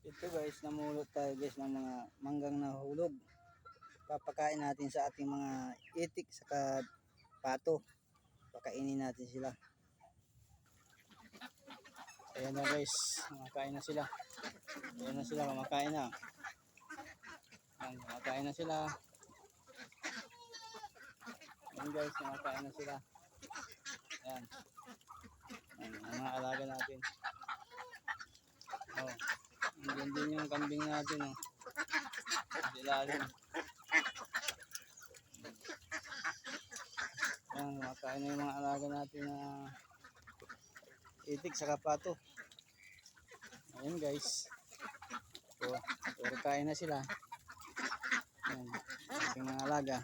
Ito guys, namulot tayo guys ng mga manggang nahulog. Papakain natin sa ating mga itik sa pato. Pakainin natin sila. Ayan na guys, kumakain na sila. Ayan na sila, kumakain na. Ayan, kumakain na sila. Ayan guys, kumakain na sila. Ayan, ang mga alaga natin. Oh. Din yung kambing natin, oh. Sa ilalim. Ayan, kumakain na yung mga alaga natin na itik sa kapato. Ayan guys. So, puro kain na sila. Ayan, ating mga alaga.